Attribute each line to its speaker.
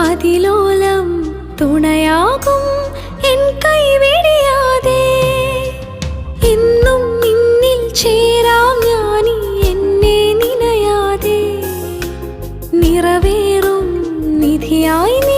Speaker 1: അതിലോലം തുണയാകും N കൈവിടിയാതെ ഇന്നും നിന്നിൽ ചേരാം ഞാനി എന്നെ നിനയാതെ. നിറവേറും നിധിയായി നീ